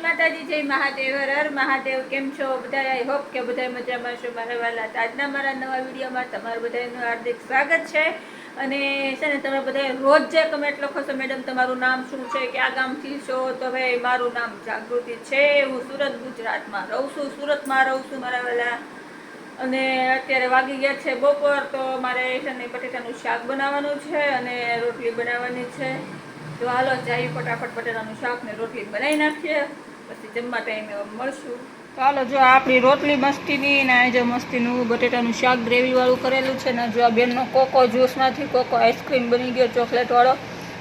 માતાજી, જય મહાદેવ, હર મહાદેવ, કેમ છો બધા આઈ હોપ કે બધા મજામાં છો, મારા વાલા. આજના મારા નવા વિડીયોમાં તમારું બધાનું હાર્દિક સ્વાગત છે. અને છે ને, તમે બધા રોજ જે કમેન્ટ લખો છો, મેડમ, તમારું નામ શું છે, ક્યાં ગામથી છો? તો ભાઈ મારું નામ જાગૃતિ છે. હું સુરત, ગુજરાતમાં રહું છું, સુરતમાં રહું છું, મારા વાલા. અને અત્યારે વાગી ગયા છે બપોર, તો મારે છે ને બટેટાનું શાક બનાવવાનું છે અને રોટલી બનાવવાની છે. તો હાલો જાય ફટાફટ બટેટાનું શાક ને રોટલી બનાવી નાખીએ. પછી જમવા ટાઈમે મળશું ચાલો હાલો જો આપણી રોટલી મસ્તીની ને આજે જો મસ્તીનું બટેટાનું શાક ગ્રેવીવાળું કરેલું છે ને જો આ બેનનો કોકો જ્યુસમાંથી કોકો આઈસ્ક્રીમ બની ગયો ચોકલેટવાળો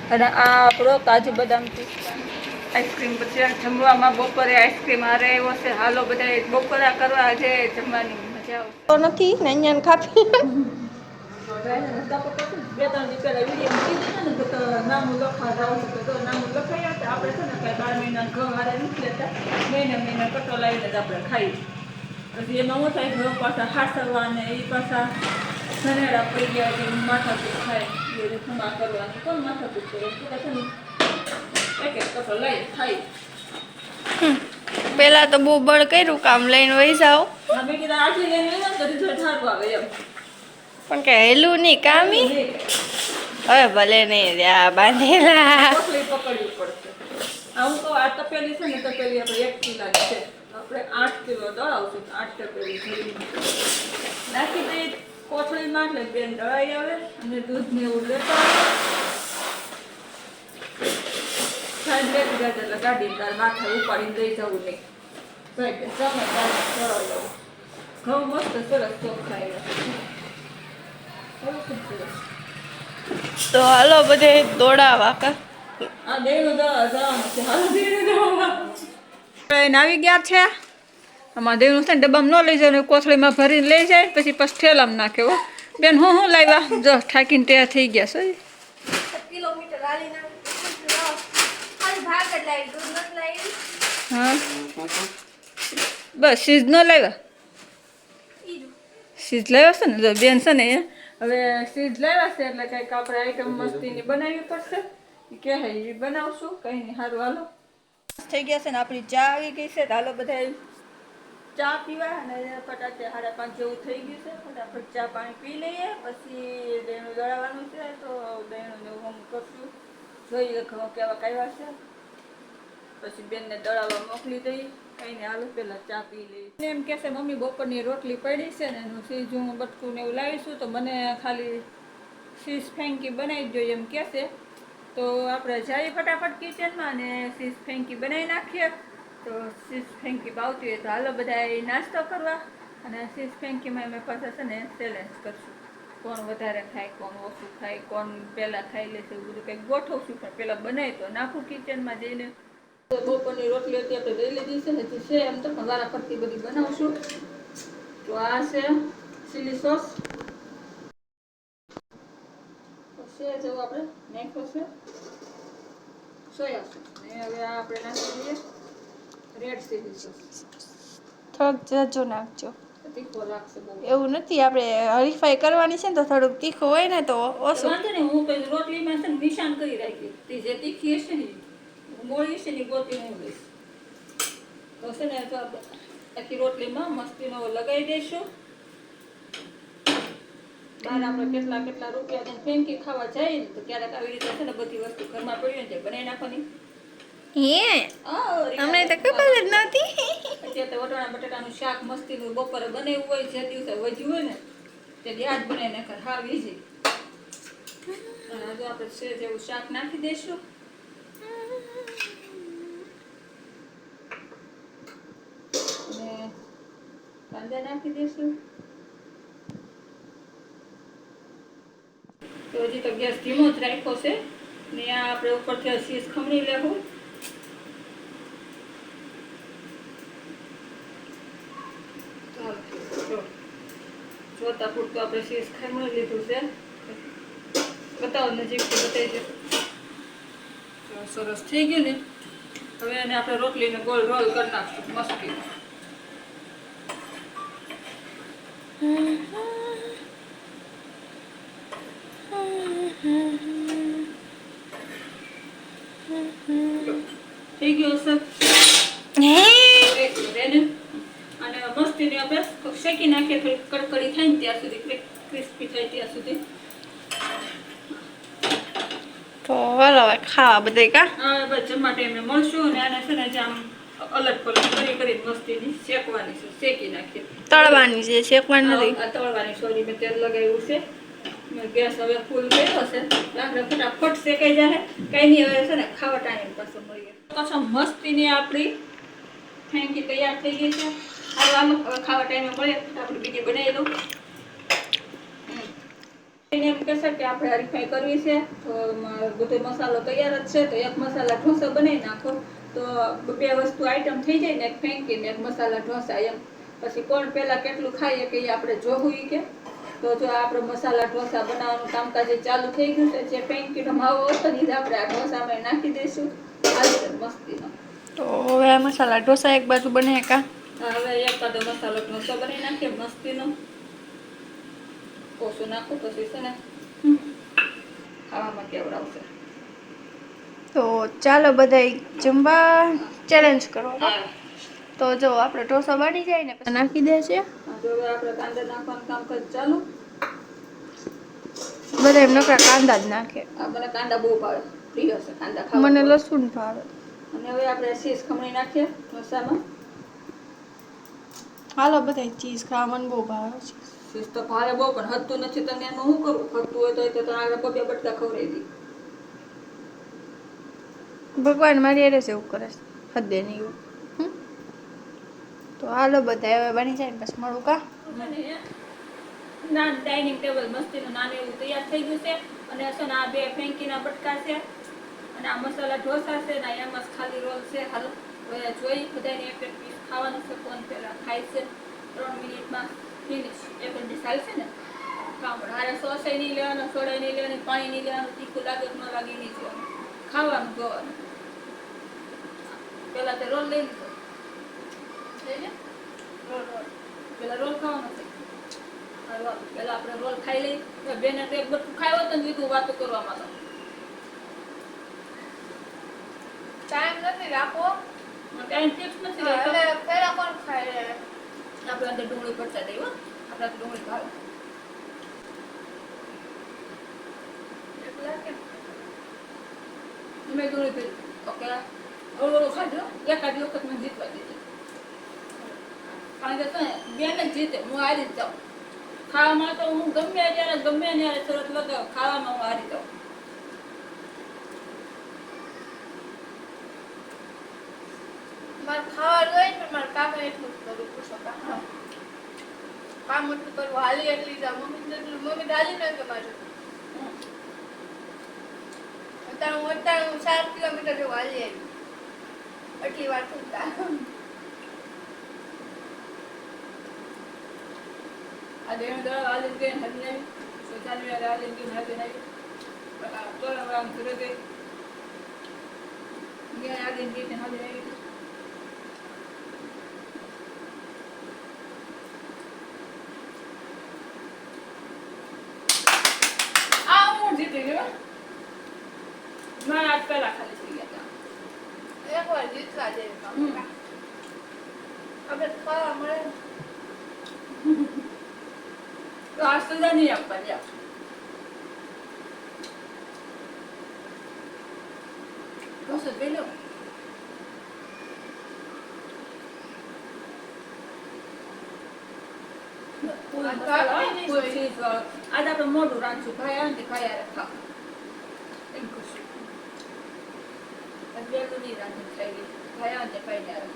અને આ આપણો કાજુ બદામ આઈસ્ક્રીમ પછી આ જમવામાં બપોરે આઈસ્ક્રીમ હારે આવ્યો છે હાલો બધા બપોરા કરવા આજે જમવાની મજા આવશે તો નથી ને અહીંયા બે ત્રણ દી પહેલા વીડિયો કીધું ને તો નામું લખવા છે. તો નામું લખાઈ આપણે છે ને કઈ બાર મહિના ઘઉં લેતા મહિને મહિને કટો લાવીને જ આપણે ખાઈએ પછી એમાં હું થાય ઘઉં પાછા હાસરવા ને એ પાછા ધનેડા પડી ગયા એટલે માથાકૂટ થાય. એ આ માથા કોણ માથાકૂટ કરે? એટલે છે ને એક એક કટો લઈ ખાઈ. પેલા તો બહુ બળ કર્યું કામ લઈને વહી જાઓ. મેં કીધું આજે લઈને આવ્યા ને તો રિઝલ્ટ સારું આવે એમ. પણ કે હેલું નહીં, કામી? હવે ભલે નહીં રહ્યા બાંધેલા. પકડવી પડશે. આ તપેલી છે ને, તપેલી આપણે એક કિલાની છે. આપણે આઠ કિલો દળાવશું તો આઠ નાખી દઈ કોથળીમાં એટલે બેન દળાઈ આવે અને દૂધ એવું લેતા આવે. બે જાય એટલે ગાડી તાર માથે ઉપાડીને લઈ જવું નહીં. જમે તારે આવો ઘઉં મસ્ત સરસ ચોખ્ખા તો હાલો બધે દોડાવા કા? આવી ગયા છે. આમાં દેવનું છે ને ડબ્બામાં ન લઈ જાય કોથળીમાં ભરીને લઈ જાય પછી પછી ઠેલામાં નાખે હો. બેન હું હું લાવ્યા? જો ઠાકીને તૈયાર થઈ ગયા છો. હા. બસ સીઝ ન લાવ્યા? સીઝ લાવ્યા છે ને? બેન છે ને હવે સીઝ લાવ્યા છે એટલે કંઈક આપણે આઈટમ મસ્તીની બનાવવી પડશે. કે હે એ બનાવશું. કંઈ નહીં સારું હાલો. થઈ ગયા છે ને આપણી ચા આવી ગઈ છે. હાલો બધા ચા પીવા અને ફટાફટ સાડા પાંચ જેવું થઈ ગયું છે. ફટાફટ ચા પાણી પી લઈએ. પછી દહીણું દળાવવાનું છે તો દહીંનું હોમ કરશું. જોઈએ કેવા કાવ્યા છે. પછી બેનને દળાવવા મોકલી દઈ કઈને હાલો પહેલાં ચા પી લઈ. એમ કહેશે મમ્મી, બપોરની રોટલી પડી છે ને એનું સીજું બટકું ને એવું લાવીશું, તો મને ખાલી શીશ ફેંકી બનાવી જોઈએ એમ કહેશે તો આપણે જઈએ ફટાફટ કિચનમાં અને શીશ ફેંકી બનાવી નાખીએ. તો શીશ ફેંકી બાવતી હોય તો હાલો બધા નાસ્તો કરવા અને શીશ ફેંકીમાં અમે પાછા છે ને ચેલેન્જ કરશું. કોણ વધારે ખાય, કોણ ઓછું ખાય, કોણ પહેલાં ખાઈ લેશે એવું બધું કંઈક ગોઠવશું, પણ પહેલાં બનાવી તો નાખું કિચનમાં જઈને. બપોરની રોટલી હતી આપણે લઈ લીધી છે. હજી છે એમ તો વારા ફરતી બધી બનાવશું. તો આ છે ચીલી સોસ છે જેવું આપણે નાખ્યો છે સોયા સોસ ને હવે આ આપણે નાખી દઈએ રેડ ચીલી સોસ થોડોક જજો નાખજો. એવું નથી આપણે હરીફાઈ કરવાની છે ને તો થોડુંક તીખું હોય ને તો ઓછું. વાંધો નહીં હું રોટલીમાં છે નિશાન કરી રાખી તે જે તીખી હશે ને મોળી હશે ગોતી હું તો છે ને તો આખી રોટલીમાં મસ્તીનો લગાવી દઈશું બહાર આપણે કેટલા કેટલા રૂપિયા ફેંકી ખાવા જાય ને તો ક્યારેક આવી રીતે છે ને બધી વસ્તુ ઘરમાં પડી ને બનાવી નાખવાની હે અમને તો ખબર જ નહોતી અત્યારે તો હોય જે દિવસે વધ્યું હોય ને તે યાદ બનાવી નાખે હાવ અને આજે આપણે છે જેવું શાક નાખી દઈશું કાંદા નાખી દઈશું તો હજી તો ગેસ ધીમો જ રાખ્યો છે. ને આ આપણે ઉપરથી શીશ ખમણી લેવું. જોતા પૂરતું આપણે શીશ ખમણી લીધું છે. બતાવો નજીકથી બતાવી દે. સરસ થઈ ગયું ને. હવે એને આપણે રોટલીને ગોળ રોલ કરી નાખશું. મસ્તી. થઈ ગયો અને મસ્તીને આપણે શેકી નાખીએ કડકડી થાય ત્યાં સુધી ક્રિસ્પી થાય ત્યાં સુધી. તો હવે ખાવા બધે કા? હા બસ મળશું અને આને છે ને જે આમ અલટ પલટ કરી કરી મસ્તીની શેકવાની છે શેકી નાખી તળવાની છે શેકવાની નથી. આ તળવાની સોરી મેં તેલ લગાવ્યું છે. ગેસ હવે ફૂલ કર્યો છે. લાકડા ફટાફટ શેકાઈ જાય કઈ નહીં હવે છે ને ખાવા ટાઈમ પાછો મળીએ. પાછો મસ્તીની આપણી ફેંકી તૈયાર થઈ ગઈ છે. હવે આમ ખાવા ટાઈમે મળીએ. આપણે બીજી બનાવી દઉં. એને એમ કહેશે કે આપણે હરીફાઈ કરવી છે. તો બધો મસાલો તૈયાર જ છે. તો એક મસાલા ઢોસા બનાવી નાખો. તો બે વસ્તુ આઈટમ થઈ જાય ને એક ફેંકી ને એક મસાલા ઢોસા એમ. પછી કોણ પહેલાં કેટલું ખાઈએ કે એ આપણે જોવું કે. તો જો આપણે મસાલા ઢોસા બનાવવાનું કામકાજ ચાલુ થઈ ગયું છે જે ફેંકીનો માવો હતો ને આપણે આ ઢોસામાં નાખી દઈશું. મસ્તીનો. તો હવે મસાલા ઢોસા એક બાજુ બને કા? હવે એકાદો મસાલો ઢોસો બનાવી નાખીએ મસ્તીનો. ઓછું નાખું પછી છે ને ખાવામાં કેવડાવશે. તો ચાલો બધા જમવા ચેલેન્જ કરો. તો જો આપણે ઢોસા બની જાય ને નાખી દે છે. હવે આપણે કાંદા નાખવાનું કામકાજ ચાલુ. બધા એમ નકરા કાંદા જ નાખે. મને કાંદા બહુ ભાવે. પ્રિય છે કાંદા ખાવા મને. લસણ ભાવે. અને હવે આપણે શીશ ખમણી નાખીએ ઢોસામાં. હાલો બધા ચીઝ ખાવા મને બહુ ભાવે છે. શીશ તો ભારે બહુ પણ હતું નથી તને એનું શું કરું? હતું હોય તો આગળ પગે બટકા ખવડાવી દી. ભગવાન મારી અરે એવું કરે છે. હદે નહીં એવું. તો હાલો બધા હવે બની જાય ને પછી મળું કા? ના ડાઇનિંગ ટેબલ મસ્તીનું નાનું એવું તૈયાર થઈ ગયું છે. અને છે ને આ બે ફેંકીના બટકા છે. અને આ મસાલા ઢોસા છે ને એમ ખાલી રોલ છે. હાલ જોઈ બધાને એક એક પીસ ખાવાનું છે. કોણ પેલા ખાય છે. ત્રણ મિનિટમાં ફિનિશ એક ડીશ હાલશે ને? હારે સોસે નહીં લેવાનું, સોડા નહીં લેવાની, પાણી નહીં લેવાનું, તીખું લાગે ન લાગે નહીં જોવાનું. ખાવાનું જોવાનું. પેલા તે રોલ લઈ લીધો રોલ રોલ પેલા રોલ ખાવાનો છે. પેલા આપણે રોલ ખાઈ લઈ બેને તો એક બટકું ખાયો તો લીધું વાતો કરવામાં તો ટાઈમ નથી રાખો ટાઈમ ફિક્સ નથી રહેતો. પેલા કોણ ખાય આપણે અંદર ડુંગળી પડતા દઈએ હો આપણે ડુંગળી એટલા કેમ? મેં ડુંગળી પીધી. ઓકે એકાદ વખત મને જીતવા દીધી કારણ કે બેન જ જીતે હું હારી જ જાઉં. ખાવામાં તો હું ગમે ત્યારે ગમે ત્યારે શરત લગાવ ખાવામાં હું હારી જાઉં. મારે હોય ને મારે કામે એટલું જ કરું પૂછો કામ એટલું કરવું હાલી એટલી જા મમ્મી એટલું મમ્મી હાલી ન કે મારું. અત્યારે હું અત્યારે હું સાત કિલોમીટર જેવું હાલી આવી. એટલી વાર થતા આ દેણ દળ આલીન ગઈ ને હજી આવી શૌચાલય વાળા આલીન ગઈ ને નહીં. પણ આ તોરણ વાળા ઘરે ગઈ ગયા આલીન ગઈ ને Abi kalamaya. Rahatsız edeni yapar ya. Nasıl böyle? Ada pe modul ranțu, ca aia de ca aia era ca. Încă și. Adică nu era între ei, ca aia de pe aia era.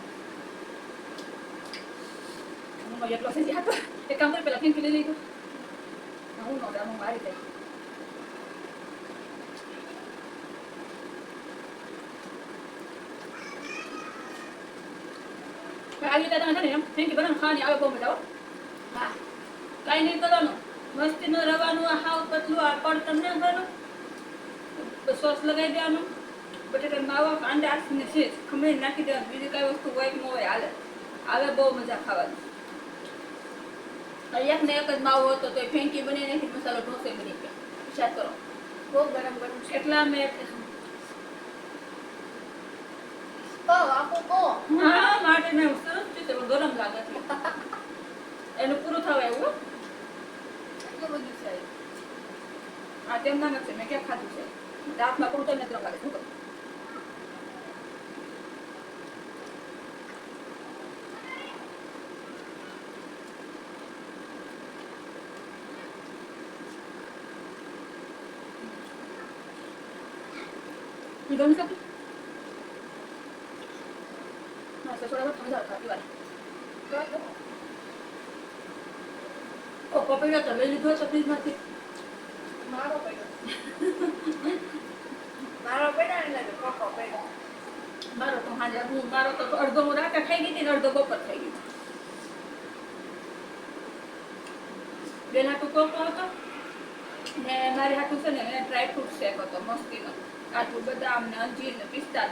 હારે. હું lo થઈ ya, એક કામ કરી pelaje que le digo. A uno, le damos દઈ આવી તમે છે ને નહીં કરવાનું મસ્તીનું રવાનું હાવ પતલું આ પણ તમને કરવાનું સોસ લગાવી દેવાનું બટેટા માવા કાંદા ને ચીઝ ખમણી નાખી દેવાનું બીજી કઈ વસ્તુ હોય ન હોય હાલે આવે બહુ મજા ખાવાની એક ને એક જ માવો હતો તો ફેંકી બની નથી મસાલો ઢોસે બની ગયો. વિચાર કરો. બહુ ગરમ ગરમ છે. એટલા મેં હા માટે સરસ રીતે ગરમ લાગે છે. એનું પૂરું થવા એવું એટલું બધું છે. આ તેમના નથી મેં ક્યાં ખાધું છે. દાંતમાં પૂરું તો નથી રખાડે શું કરું? ઈ ગમી શકે? હા, સસુરા વખત મજા આવતા પીવાની. ઓ, પપૈયા તો લઈ લીધો છે ફ્રીજમાંથી. મારો પડ્યો મારો પડ્યો એટલે કોકો પડ્યો મારો તો હાજર હું મારો તો અડધો હું રાતે ખાઈ ગઈ હતી ને અડધો બપોર થઈ ગઈ બેના હાટું કોપો હતો ને મારી હાથું છે ને એને ડ્રાયફ્રૂટ શેક હતો મસ્તીનો કાજુ બદામ ને અંજીર ને પિસ્તા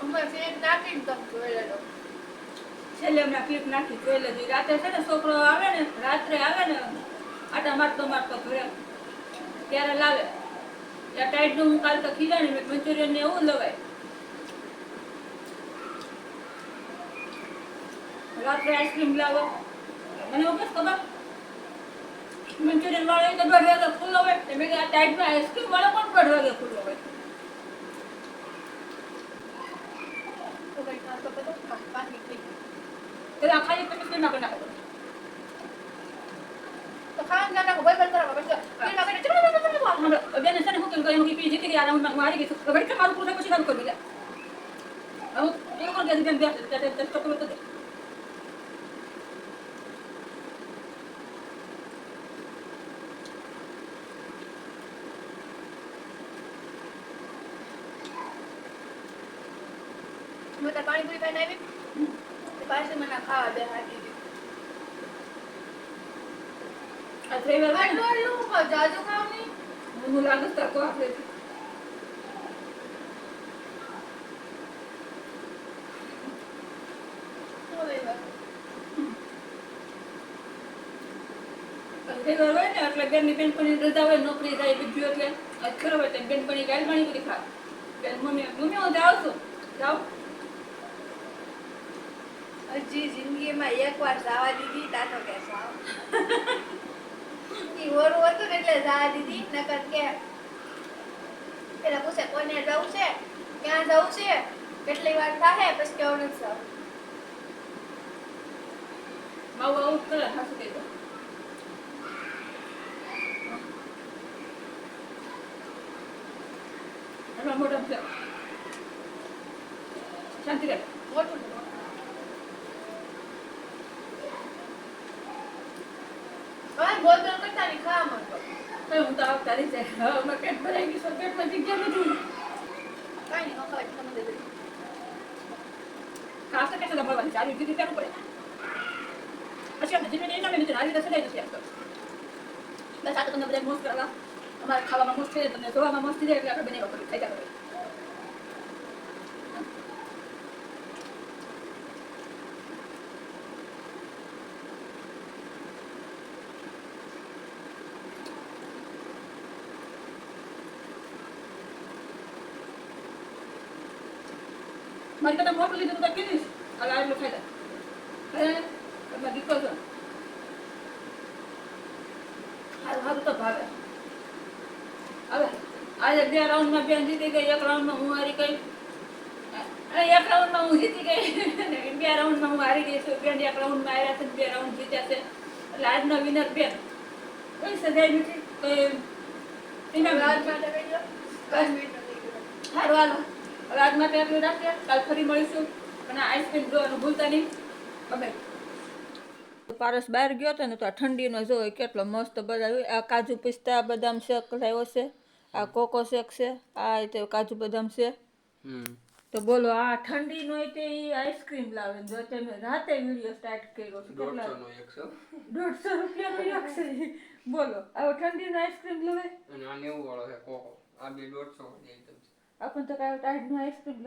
અમે ફેર નાખીને તમે જોયેલો છેલ્લે હમણાં ક્લિપ નાખી જોઈ લેજો. રાતે છે ને છોકરો આવે ને રાત્રે આવે ને આટા મારતો મારતો ઘરે. ત્યારે લાવે. ત્યાં ટાઈટનું હું કાલ તો ખીજાણી મેં મંચુરિયન ને એવું લવાય. રાત્રે આઈસ્ક્રીમ લાવો. મને એવું કશ ખબર? મંચુરિયન વાળો તો દોઢ વાગે ખુલ્લો હોય તો મેં આ ટાઈટમાં આઈસ્ક્રીમ વાળો પણ દોઢ વાગે ખુલ્લો હોય તો કઈ નાસ્તો કરો પાછી થઈ ગઈ એટલે આ ખાલી પેટ કરી નાખો નાખો તો ખાવાનું ના નાખો ભાઈ બંધ કરાવો પછી ફેરમાં બેઠા ચલો ગઈ મારું કરી બેસ તે તે સ્ટોપ કરતો દે મેં તો પાણીપુરી ખાઈને આવી પાછી મને ખાવા બે હાથી દીધી જાજુ ખાવ નહીં. હું લાગે તો કો આપણે શું હોય ને એટલે બેનની બેનપણી રજા હોય નોકરી જાય બીજું એટલે. આજ હોય બેનપણી ગાલ પાણી બધી ખા બેન મમ્મી મમ્મી હું જાઉં છું. જાઉં? હજી જિંદગીમાં એકવાર જવા દીધી તાતો કે સાવ ઈ હોરું હતું ને એટલે જવા દીધી નકર કે પેલા પૂછે કોને જવું છે? ક્યાં જવું છે? કેટલી વાર થાય પછી કેવું નથી સાવ માવું આવું કરે હાસુ કે મોટા શાંતિ રહે મોટું છે. હવે બોલ બોલ કરતા નહીં ખાવા માંડો હવે હું તો આવતા રહી જાય હવે અમારે પેટ ભરાઈ ગયું છે પેટમાં જગ્યા નથી કાંઈ નહીં ખવાય તમે દે દે. ખાસ તો કેટલા મળવાની છે આવી રીતે કરવું પડે પછી આપણે જીવન એના મેં આવી રીતે સદાય નથી આપતો બસ આ તો તમને બધા મોસ્ટ કરવા અમારે ખાવામાં મસ્ત છે તમને જોવામાં મસ્ત છે એટલે આપણે બનાવ્યા કરીએ ખાઈ કરીએ મારી કરતા મોટું લીધું તો કીધીશ હાલ આ એટલું ખાઈ લે હે તમે દીકરો છો હાલ સારું તો ભાવે હવે આજે બે રાઉન્ડમાં બેન જીતી ગઈ એક રાઉન્ડમાં હું હારી ગઈ એક રાઉન્ડમાં હું જીતી ગઈ બે રાઉન્ડમાં હું હારી ગઈ છું બેન એક રાઉન્ડમાં હાર્યા છે બે રાઉન્ડ જીત્યા છે એટલે આજનો વિનર બેન કોઈ સજાઈ નથી કઈ રાત નથી. માટે ગયો. સારું હાલો હવે આજ માટે આટલું રાખીએ. કાલ ફરી મળીશું. અને આઈસ્ક્રીમ જોવાનું ભૂલતા નહીં. બમે પારસ બહાર ગયો હતો ને તો આ ઠંડીનો જો કેટલો મસ્ત બધા આ કાજુ પિસ્તા બદામ શેક લાવ્યો છે. આ કોકો શેક છે. આ રીતે કાજુ બદામ છે. તો બોલો આ ઠંડી નો તે ઈ આઈસ્ક્રીમ લાવે ને જો તમે રાતે વીડિયો સ્ટાર્ટ કર્યો છે. કેટલા દોઢસો રૂપિયાનો એક છે બોલો આવો ઠંડીનો આઈસ્ક્રીમ લાવે? અને આ નેવું વાળો છે કોકો. આ બે દોઢસો વાળી item છે. આપણને તો કાંઈ ટાઈટનો આઈસ્ક્રીમ